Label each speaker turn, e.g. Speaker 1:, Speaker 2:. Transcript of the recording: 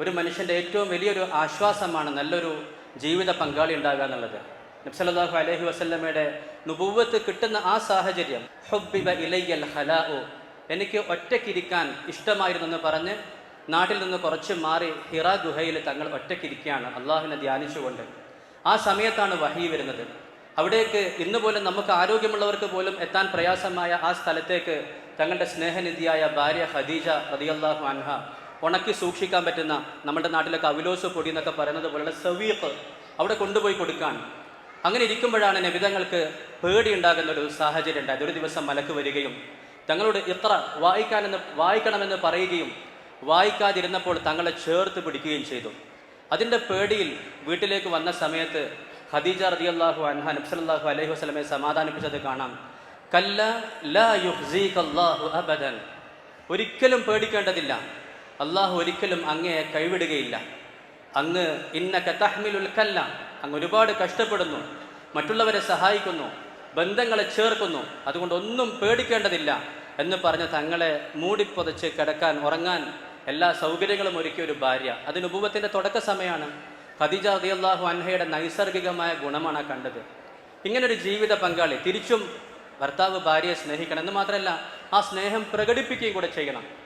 Speaker 1: ഒരു മനുഷ്യന്റെ ഏറ്റവും വലിയൊരു ആശ്വാസമാണ് നല്ലൊരു ജീവിത പങ്കാളി ഉണ്ടാകുക എന്നുള്ളത്. നബ്സല്ലാഹു അലഹി വസല്ലമയുടെ നുപൂവത്ത് കിട്ടുന്ന ആ സാഹചര്യം ഹുബ്ബിബ ഇലയ്യൽ ഹലാഉ എനിക്ക് ഒറ്റയ്ക്കിരിക്കാൻ ഇഷ്ടമായിരുന്നു എന്ന് പറഞ്ഞ് നാട്ടിൽ നിന്ന് കുറച്ച് മാറി ഹിറ ഗുഹയിൽ തങ്ങൾ ഒറ്റയ്ക്കിരിക്കുകയാണ് അള്ളാഹുവിനെ ധ്യാനിച്ചുകൊണ്ട്. ആ സമയത്താണ് വഹി വരുന്നത്. അവിടേക്ക് ഇന്ന് പോലും നമുക്ക് ആരോഗ്യമുള്ളവർക്ക് പോലും എത്താൻ പ്രയാസമായ ആ സ്ഥലത്തേക്ക് തങ്ങളുടെ സ്നേഹനിധിയായ ഭാര്യ ഖദീജ റതിയല്ലാഹു അൻഹ ഉണക്കി സൂക്ഷിക്കാൻ പറ്റുന്ന നമ്മുടെ നാട്ടിലൊക്കെ അവിലോസ് പൊടി എന്നൊക്കെ പറയുന്നത് പോലുള്ള സവീഖ് അവിടെ കൊണ്ടുപോയി കൊടുക്കാൻ. അങ്ങനെ ഇരിക്കുമ്പോഴാണ് നബിതങ്ങൾക്ക് പേടിയുണ്ടാകുന്ന ഒരു സാഹചര്യം ഉണ്ടായത്. ഒരു ദിവസം മലക്ക് വരികയും തങ്ങളോട് ഇത്ര വായിക്കാനെന്ന് വായിക്കണമെന്ന് പറയുകയും വായിക്കാതിരുന്നപ്പോൾ തങ്ങളെ ചേർത്ത് പിടിക്കുകയും ചെയ്തു. അതിന്റെ പേടിയിൽ വീട്ടിലേക്ക് വന്ന സമയത്ത് ഖദീജ റളിയല്ലാഹു അൻഹ നബ്സല്ലാഹു അലൈഹി വസ്ലമെ സമാധാനിപ്പിച്ചത് കാണാം. കല്ല ലാ യുഹ്സീകല്ലാഹു അബദൻ. ഒരിക്കലും പേടിക്കേണ്ടതില്ല. അള്ളാഹു ഒരിക്കലും അങ്ങയെ കൈവിടുകയില്ല. അങ്ങ് ഇന്ന തഹ്മിലുൽ കല്ല. അങ്ങ് ഒരുപാട് കഷ്ടപ്പെടുന്നു മറ്റുള്ളവരെ സഹായിക്കുന്നു ബന്ധങ്ങളെ ചേർക്കുന്നു. അതുകൊണ്ട് ഒന്നും പേടിക്കേണ്ടതില്ല എന്ന് പറഞ്ഞ് തങ്ങളെ മൂടിപ്പൊതച്ച് കിടക്കാൻ ഉറങ്ങാൻ എല്ലാ സൗകര്യങ്ങളും ഒരുക്കിയ ഒരു ഭാര്യ. അത് നുപൂവത്തിന്റെ തുടക്ക സമയമാണ്. ഖദീജ അള്ളാഹു അൻഹയുടെ നൈസർഗികമായ ഗുണമാണ് കണ്ടത്. ഇങ്ങനൊരു ജീവിത പങ്കാളി തിരിച്ചും ഭർത്താവ് ഭാര്യയെ സ്നേഹിക്കണം എന്ന് മാത്രമല്ല ആ സ്നേഹം പ്രകടിപ്പിക്കുകയും കൂടെ ചെയ്യണം.